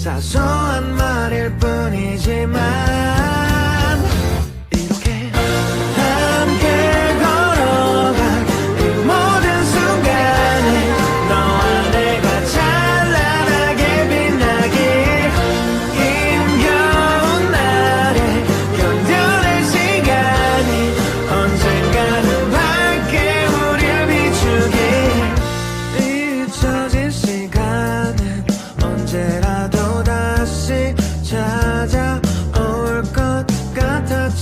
사소한 말일 뿐이지만 이렇게 함께 걸어갈 그 모든 순간 에, 너와 내가 잘알 아, 게 빛나 길, 힘겨운 날에 견뎌낼 시 간이 언젠가 는밝게 우릴 비 추기, 미 쳐진 시 간은 언제나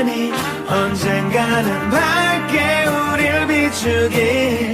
나란히 언젠가는 밝게 우릴 비추길.